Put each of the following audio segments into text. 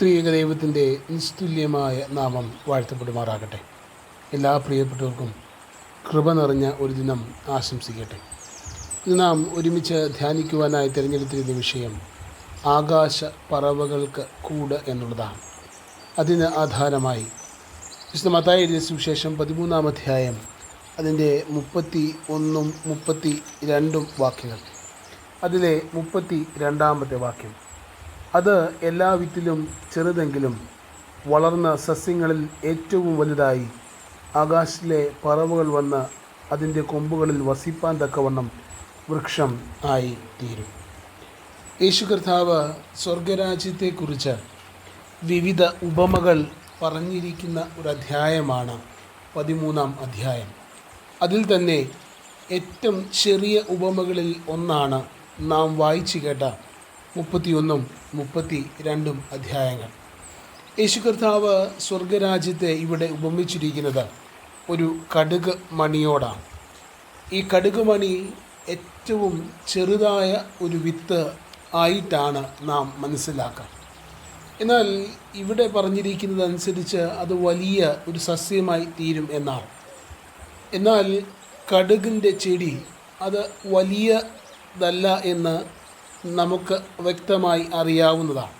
ത്രിയേക ദൈവത്തിന്റെ നിസ്തുല്യമായ നാമം വാഴ്ത്തപ്പെടുമാറാകട്ടെ. എല്ലാ പ്രിയപ്പെട്ടവർക്കും കൃപ നിറഞ്ഞ ഒരു ദിനം ആശംസിക്കട്ടെ. ഇന്ന് നാം ഒരുമിച്ച് ധ്യാനിക്കുവാനായി തിരഞ്ഞെടുത്തിരുന്ന വിഷയം ആകാശ പറവകൾക്ക് കൂട് എന്നുള്ളതാണ്. അതിന് ആധാരമായി വിശുദ്ധ മത്തായി എഴുതിയ സുവിശേഷം പതിമൂന്നാം അധ്യായം അതിന്റെ മുപ്പത്തി ഒന്നും മുപ്പത്തി രണ്ടും വാക്യങ്ങൾ. അതിലെ മുപ്പത്തി രണ്ടാമത്തെ വാക്യം. അത് എല്ലാ വിത്തിലും ചെറുതെങ്കിലും വളർന്ന സസ്യങ്ങളിൽ ഏറ്റവും വലുതായി ആകാശത്തിലെ പറവുകൾ വന്ന് അതിന്റെ കൊമ്പുകളിൽ വസിപ്പാൻ തക്കവണ്ണം വൃക്ഷം ആയി തീരും യേശു കർത്താവ് സ്വർഗരാജ്യത്തെക്കുറിച്ച് വിവിധ ഉപമകൾ പറഞ്ഞിരിക്കുന്ന ഒരു അധ്യായമാണ് പതിമൂന്നാം അധ്യായം. അതിൽ തന്നെ ഏറ്റവും ചെറിയ ഉപമകളിൽ ഒന്നാണ് നാം വായിച്ചു കേട്ട മുപ്പത്തിയൊന്നും മുപ്പത്തി രണ്ടും അധ്യായങ്ങൾ. യേശു കർത്താവ് സ്വർഗരാജ്യത്തെ ഇവിടെ ഉപമിച്ചിരിക്കുന്നത് ഒരു കടുക് മണിയോടാണ്. ഈ കടുക് മണി ഏറ്റവും ചെറുതായ ഒരു വിത്ത് ആയിട്ടാണ് നാം മനസ്സിലാക്കുക. എന്നാൽ ഇവിടെ പറഞ്ഞിരിക്കുന്നതനുസരിച്ച് അത് വലിയ ഒരു സസ്യമായി തീരും എന്നാണ്. എന്നാൽ കടുകിന്റെ ചെടി അത് വലിയതല്ല എന്ന് നമുക്ക് വ്യക്തമായി അറിയാവുന്നതാണ്.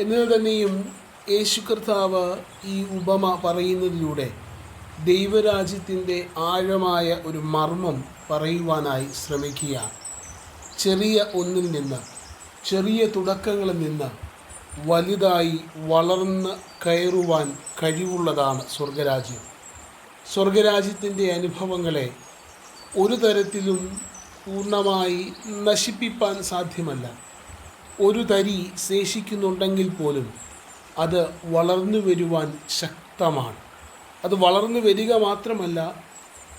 എന്നാൽ തന്നെയും യേശു കർത്താവ് ഈ ഉപമ പറയുന്നതിലൂടെ ദൈവരാജ്യത്തിന്റെ ആഴമായ ഒരു മർമ്മം പറയുവാനായി ശ്രമിക്കുകയാണ്. ചെറിയ ഒന്നിൽ നിന്ന് ചെറിയ തുടക്കങ്ങളിൽ നിന്ന് വലുതായി വളർന്ന് കയറുവാൻ കഴിവുള്ളതാണ് സ്വർഗരാജ്യം. സ്വർഗരാജ്യത്തിന്റെ അനുഭവങ്ങളെ ഒരു തരത്തിലും പൂർണമായി നശിപ്പിപ്പാൻ സാധ്യമല്ല. ഒരു തരി ശേഷിക്കുന്നുണ്ടെങ്കിൽ പോലും അത് വളർന്നു വരുവാൻ ശക്തമാണ്. അത് വളർന്നു വരിക മാത്രമല്ല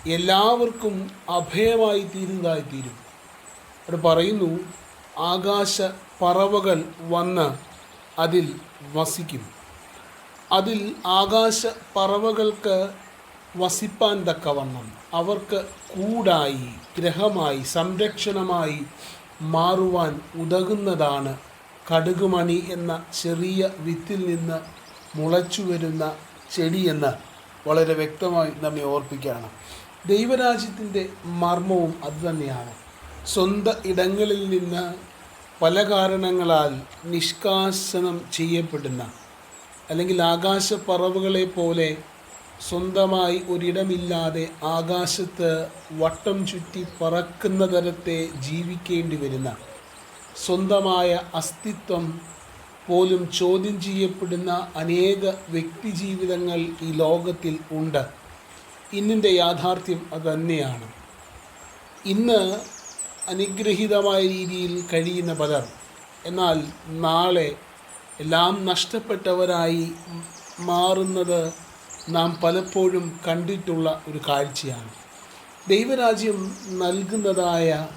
എല്ലാവർക്കും അഭയമായി തീരുന്നതായി തീരും അത് പറയുന്നു ആകാശ പറവകൾ വന്ന് അതിൽ വസിക്കും. അതിൽ ആകാശ പറവകൾക്ക് വസിപ്പാൻ തക്കവണ്ണം അവർക്ക് കൂടായി ഗ്രഹമായി സംരക്ഷണമായി മാറുവാൻ ഉതകുന്നതാണ് കടുകുമണി എന്ന ചെറിയ വിത്തിൽ നിന്ന് മുളച്ചു വരുന്ന ചെടിയെന്ന് വളരെ വ്യക്തമായി നമ്മെ ഓർപ്പിക്കുകയാണ്. ദൈവരാജ്യത്തിന്റെ മർമ്മവും അതുതന്നെയാണ്. സ്വന്തം ഇടങ്ങളിൽ നിന്ന് പല കാരണങ്ങളാൽ നിഷ്കാസനം ചെയ്യപ്പെടുന്ന അല്ലെങ്കിൽ ആകാശപ്പറവുകളെ പോലെ സ്വന്തമായി ഒരിടമില്ലാതെ ആകാശത്ത് വട്ടം ചുറ്റി പറക്കുന്ന തരത്തെ ജീവിക്കേണ്ടി വരുന്ന സ്വന്തമായ അസ്തിത്വം പോലും ചോദ്യം ചെയ്യപ്പെടുന്ന അനേക വ്യക്തിജീവിതങ്ങൾ ഈ ലോകത്തിൽ ഉണ്ട്. ഇന്നിന്റെ യാഥാർത്ഥ്യം അതുതന്നെയാണ് ഇന്ന് അനുഗ്രഹീതമായ രീതിയിൽ കഴിയുന്ന പലർ എന്നാൽ നാളെ എല്ലാം നഷ്ടപ്പെട്ടവരായി മാറുന്നത് നാം പലപ്പോഴും കണ്ടിട്ടുള്ള ഒരു കാഴ്ചയാണ്. ദൈവരാജ്യം നൽകുന്നതായ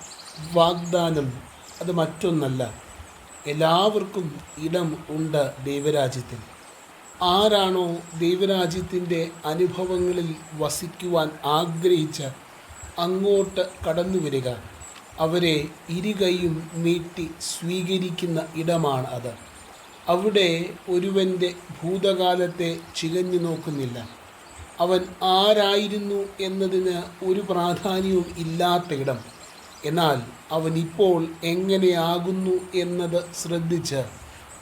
വാഗ്ദാനം അത് മറ്റൊന്നല്ല. എല്ലാവർക്കും ഇടം ഉണ്ട് ദൈവരാജ്യത്തിൽ. ആരാണോ ദൈവരാജ്യത്തിന്റെ അനുഭവങ്ങളിൽ വസിക്കുവാൻ ആഗ്രഹിച്ച് അങ്ങോട്ട് കടന്നു വരിക അവരെ ഇരുകൈയും നീട്ടി സ്വീകരിക്കുന്ന ഇടമാണ് അത്. അവിടെ ഒരുവന്റെ ഭൂതകാലത്തെ ചികഞ്ഞു നോക്കുന്നില്ല. അവൻ ആരായിരുന്നു എന്നതിന് ഒരു പ്രാധാന്യവും ഇല്ലാത്ത ഇടം. എന്നാൽ അവൻ ഇപ്പോൾ എങ്ങനെയാകുന്നു എന്നത് ശ്രദ്ധിച്ച്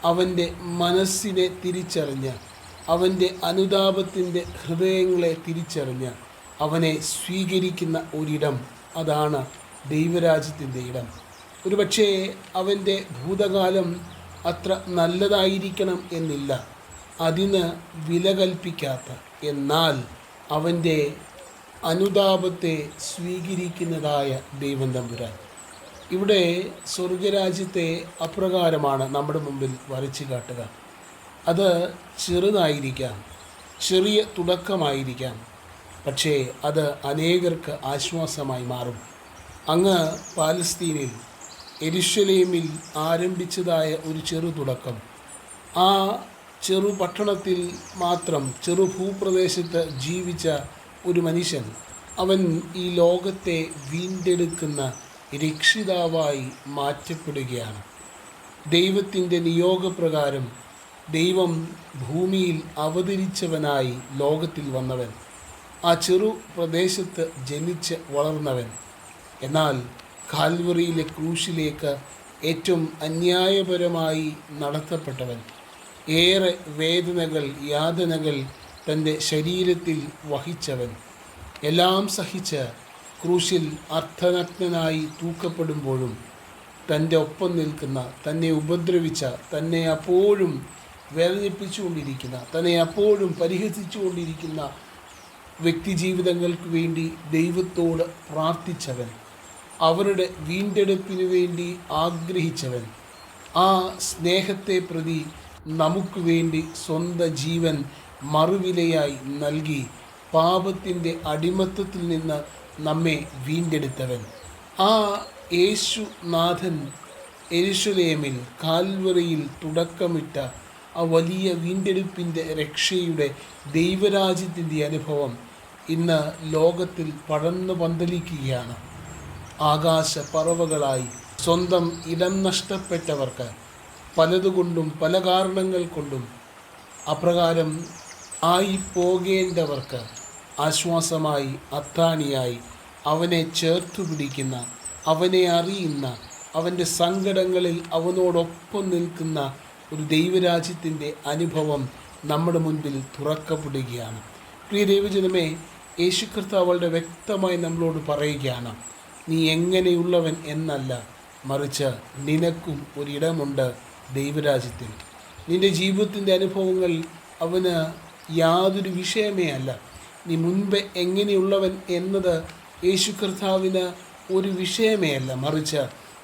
അവന്റെ മനസ്സിനെ തിരിച്ചറിഞ്ഞ് അവന്റെ അനുതാപത്തിന്റെ ഹൃദയങ്ങളെ തിരിച്ചറിഞ്ഞ് അവനെ സ്വീകരിക്കുന്ന ഒരിടം അതാണ് ദൈവരാജ്യത്തിന്റെ ഇടം. ഒരുപക്ഷേ അവന്റെ ഭൂതകാലം അത്ര നല്ലതായിരിക്കണം എന്നില്ല. അതിന് വില കൽപ്പിക്കാത്ത. എന്നാൽ അവന്റെ അനുതാപത്തെ സ്വീകരിക്കുന്നതായ ദൈവം തമ്പുരാൻ. ഇവിടെ സ്വർഗരാജ്യത്തെ അപ്രകാരമാണ് നമ്മുടെ മുമ്പിൽ വരച്ചു കാട്ടുക. അത് ചെറുതായിരിക്കാം. ചെറിയ തുടക്കമായിരിക്കാം. പക്ഷേ അത് അനേകർക്ക് ആശ്വാസമായി മാറും. അങ്ങ് പാലസ്തീനിൽ എരുഷലേമിൽ ആരംഭിച്ചതായ ഒരു ചെറു തുടക്കം. ആ ചെറു പട്ടണത്തിൽ മാത്രം ചെറു ഭൂപ്രദേശത്ത് ജീവിച്ച ഒരു മനുഷ്യൻ അവൻ ഈ ലോകത്തെ വീണ്ടെടുക്കുന്ന രക്ഷിതാവായി മാറ്റപ്പെടുകയാണ്. ദൈവത്തിന്റെ നിയോഗപ്രകാരം ദൈവം ഭൂമിയിൽ അവതരിച്ചവനായി ലോകത്തിൽ വന്നവൻ. ആ ചെറു പ്രദേശത്ത് ജനിച്ച് വളർന്നവൻ. എന്നാൽ കാൽവറിയിലെ ക്രൂശിലേക്ക് ഏറ്റവും അന്യായപരമായി നടത്തപ്പെട്ടവൻ. ഏറെ വേദനകൾ യാതനകൾ തന്റെ ശരീരത്തിൽ വഹിച്ചവൻ. എല്ലാം സഹിച്ച് ക്രൂശിൽ അർത്ഥനഗ്നനായി തൂക്കപ്പെടുമ്പോഴും തന്റെ ഒപ്പം നിൽക്കുന്ന തന്നെ ഉപദ്രവിച്ച തന്നെ അപ്പോഴും വേദനിപ്പിച്ചുകൊണ്ടിരിക്കുന്ന തന്നെ അപ്പോഴും പരിഹസിച്ചുകൊണ്ടിരിക്കുന്ന വ്യക്തിജീവിതങ്ങൾക്ക് വേണ്ടി ദൈവത്തോട് പ്രാർത്ഥിച്ചവൻ. അവരുടെ വീണ്ടെടുപ്പിന് വേണ്ടി ആഗ്രഹിച്ചവൻ. ആ സ്നേഹത്തെ പ്രതി നമുക്ക് വേണ്ടി സ്വന്തം ജീവൻ മറുവിലയായി നൽകി പാപത്തിന്റെ അടിമത്തത്തിൽ നിന്ന് നമ്മെ വീണ്ടെടുത്തവൻ. ആ യേശുനാഥൻ എരുഷലേമിൽ കാൽവറിയിൽ തുടക്കമിട്ട ആ വലിയ വീണ്ടെടുപ്പിന്റെ രക്ഷയുടെ ദൈവരാജ്യത്തിന്റെ അനുഭവം ഇന്ന് ലോകത്തിൽ പടർന്നു പന്തലിക്കുകയാണ്. ആകാശ പറവകളായി സ്വന്തം ഇടം നഷ്ടപ്പെട്ടവർക്ക് പലതുകൊണ്ടും പല കാരണങ്ങൾ കൊണ്ടും അപ്രകാരം ആയി പോകേണ്ടവർക്ക് ആശ്വാസമായി അത്താണിയായി അവനെ ചേർത്തു പിടിക്കുന്ന അവനെ അറിയുന്ന അവന്റെ സങ്കടങ്ങളിൽ അവനോടൊപ്പം നിൽക്കുന്ന ഒരു ദൈവരാജ്യത്തിന്റെ അനുഭവം നമ്മുടെ മുൻപിൽ തുറക്കപ്പെടുകയാണ്. പ്രിയ ദൈവജനമേ യേശു കർത്താവളുടെ വ്യക്തമായി നമ്മളോട് പറയുകയാണ്. നീ എങ്ങനെയുള്ളവൻ എന്നല്ല. മറിച്ച് നിനക്കും ഒരിടമുണ്ട് ദൈവരാജ്യത്തിൽ. നിന്റെ ജീവിതത്തിന്റെ അനുഭവങ്ങൾ അവന് യാതൊരു വിഷയമേ അല്ല. നീ മുൻപ് എങ്ങനെയുള്ളവൻ എന്നത് യേശു കർത്താവിന് ഒരു വിഷയമേ അല്ല. മറിച്ച്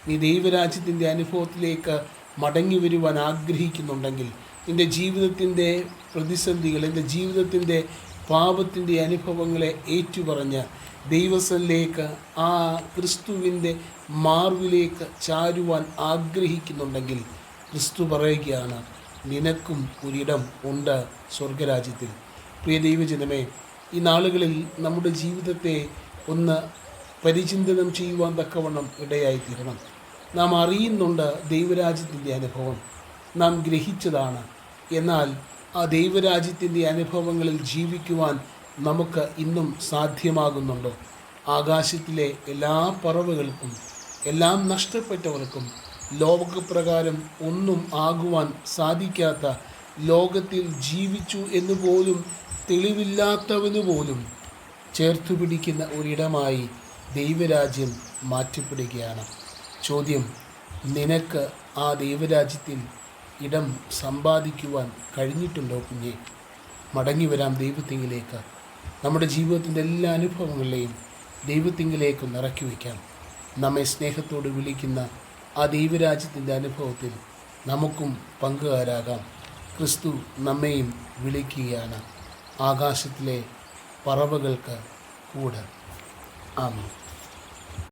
നീ ദൈവരാജ്യത്തിന്റെ അനുഭവത്തിലേക്ക് മടങ്ങി വരുവാൻ ആഗ്രഹിക്കുന്നുണ്ടെങ്കിൽ നിന്റെ ജീവിതത്തിന്റെ പ്രതിസന്ധികൾ എന്റെ ജീവിതത്തിന്റെ പാപത്തിന്റെ അനുഭവങ്ങളെ ഏറ്റുപറഞ്ഞ് ദൈവസലിലേക്ക് ആ ക്രിസ്തുവിന്റെ മാർവിലേക്ക് ചാരുവാൻ ആഗ്രഹിക്കുന്നുണ്ടെങ്കിൽ ക്രിസ്തു പറയുകയാണ് നിനക്കും ഒരിടം ഉണ്ട് സ്വർഗരാജ്യത്തിൽ പ്രിയ ദൈവജനമേ ഈ നാളുകളിൽ നമ്മുടെ ജീവിതത്തെ ഒന്ന് പരിചിന്തനം ചെയ്യുവാൻ തക്കവണ്ണം ഇടയായിത്തീരണം. നാം അറിയുന്നുണ്ട് ദൈവരാജ്യത്തിന്റെ അനുഭവം. നാം ഗ്രഹിച്ചതാണ്. എന്നാൽ ആ ദൈവരാജ്യത്തിന്റെ അനുഭവങ്ങളിൽ ജീവിക്കുവാൻ നമുക്ക് ഇന്നും സാധ്യമാകുന്നുണ്ടോ? ആകാശത്തിലെ എല്ലാ പറവുകൾക്കും എല്ലാം നഷ്ടപ്പെട്ടവർക്കും ലോകപ്രകാരം ഒന്നും ആകുവാൻ സാധിക്കാത്ത ലോകത്തിൽ ജീവിച്ചു എന്ന് പോലും തെളിവില്ലാത്തവന് പോലും ചേർത്തു പിടിക്കുന്ന ഒരിടമായി ദൈവരാജ്യം മാറ്റിപ്പിടുകയാണ്. ചോദ്യം നിനക്ക് ആ ദൈവരാജ്യത്തിൽ ഇടം സമ്പാദിക്കുവാൻ കഴിഞ്ഞിട്ടുണ്ടോ കുഞ്ഞെ? മടങ്ങി വരാം ദൈവത്തിങ്കിലേക്ക്. നമ്മുടെ ജീവിതത്തിന്റെ എല്ലാ അനുഭവങ്ങളെയും ദൈവത്തിങ്കിലേക്ക് നിറക്കി വയ്ക്കാം. നമ്മെ സ്നേഹത്തോട് വിളിക്കുന്ന ആ ദൈവരാജ്യത്തിന്റെ അനുഭവത്തിൽ നമുക്കും പങ്കുകാരാകാം. ക്രിസ്തു നമ്മെയും വിളിക്കുകയാണ്. ആകാശത്തിലെ പറവകൾക്ക് കൂടെ. ആമീൻ.